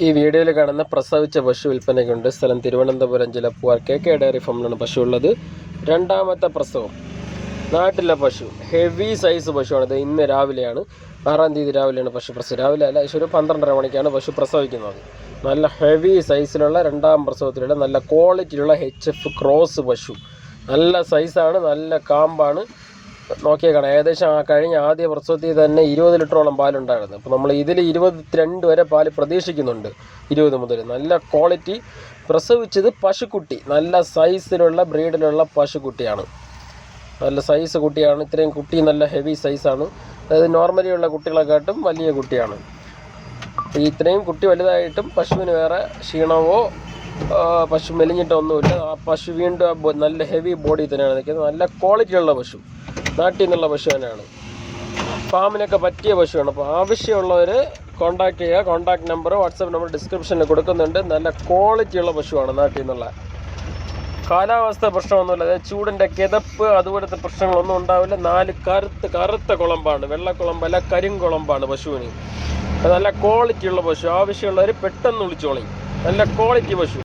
ഈ വീഡിയോയിൽ കാണുന്ന പ്രസവിച്ച പശു വിൽപ്പനയ്ക്കുണ്ട്. സ്ഥലം തിരുവനന്തപുരം ജിലപ്പുവാർ കെ കെ ഡയറി ഫാമിലാണ് പശു ഉള്ളത് രണ്ടാമത്തെ പ്രസവം. നാട്ടിലെ പശു. ഹെവി സൈസ് പശുവാണ് ഇത് ഇന്ന് രാവിലെയാണ്. ആറാം തീയതി രാവിലെയാണ് പശു പ്രസവം. രാവിലെ അല്ല ഒരു പന്ത്രണ്ടര മണിക്കാണ് പശു പ്രസവിക്കുന്നത്. നല്ല ഹെവി സൈസിലുള്ള രണ്ടാം പ്രസവത്തിലുള്ള നല്ല ക്വാളിറ്റിയിലുള്ള എച്ച് എഫ് ക്രോസ് പശു. നല്ല സൈസാണ് നല്ല കാമ്പാണ്. നോക്കിയാൽ കാണാം ഏകദേശം ആ കഴിഞ്ഞ ആദ്യ പ്രസവത്തിൽ തന്നെ ഇരുപത് ലിറ്ററോളം പാലുണ്ടായിരുന്നു. അപ്പോൾ നമ്മൾ ഇതിൽ ഇരുപത്തിരണ്ട് വരെ പാൽ പ്രതീക്ഷിക്കുന്നുണ്ട് ഇരുപത് മുതൽ. നല്ല ക്വാളിറ്റി പ്രസവിച്ചത് പശുക്കുട്ടി. നല്ല സൈസിലുള്ള ബ്രീഡിലുള്ള പശുക്കുട്ടിയാണ്. നല്ല സൈസ് കുട്ടിയാണ്. ഇത്രയും കുട്ടി നല്ല ഹെവി സൈസാണ്. അതായത് നോർമലി ഉള്ള കുട്ടികളെക്കാട്ടും വലിയ കുട്ടിയാണ്. ഇത്രയും കുട്ടി വലുതായിട്ടും പശുവിന് വേറെ ക്ഷീണമോ പശു പശു മെലിഞ്ഞിട്ടൊന്നുമില്ല. ആ പശു വീണ്ടും നല്ല ഹെവി ബോഡി തന്നെയാണ് നിൽക്കുന്നത്. നല്ല ക്വാളിറ്റിയുള്ള പശു. നാട്ടിൽ നിന്നുള്ള പശു തന്നെയാണ്. ഫാമിനൊക്കെ പറ്റിയ പശുവാണ്. അപ്പോൾ ആവശ്യമുള്ളവർ കോൺടാക്ട് ചെയ്യുക. കോൺടാക്ട് നമ്പർ വാട്സപ്പ് നമ്പർ ഡിസ്ക്രിപ്ഷനിൽ കൊടുക്കുന്നുണ്ട്. നല്ല ക്വാളിറ്റിയുള്ള പശുവാണ് നാട്ടിൽ നിന്നുള്ള. കാലാവസ്ഥ പ്രശ്നമൊന്നുമില്ല. അതായത് ചൂടിന്റെ കിതപ്പ് അതുപോലത്തെ പ്രശ്നങ്ങളൊന്നും ഉണ്ടാവില്ല. നാല് കറുത്ത് കറുത്ത കുളമ്പാണ്. വെള്ളക്കുളമ്പല്ല കരിങ്കുളമ്പാണ് പശുവിന്. നല്ല ക്വാളിറ്റിയുള്ള പശു. ആവശ്യമുള്ളവർ പെട്ടെന്ന് വിളിച്ചോളി. നല്ല ക്വാളിറ്റി പശു.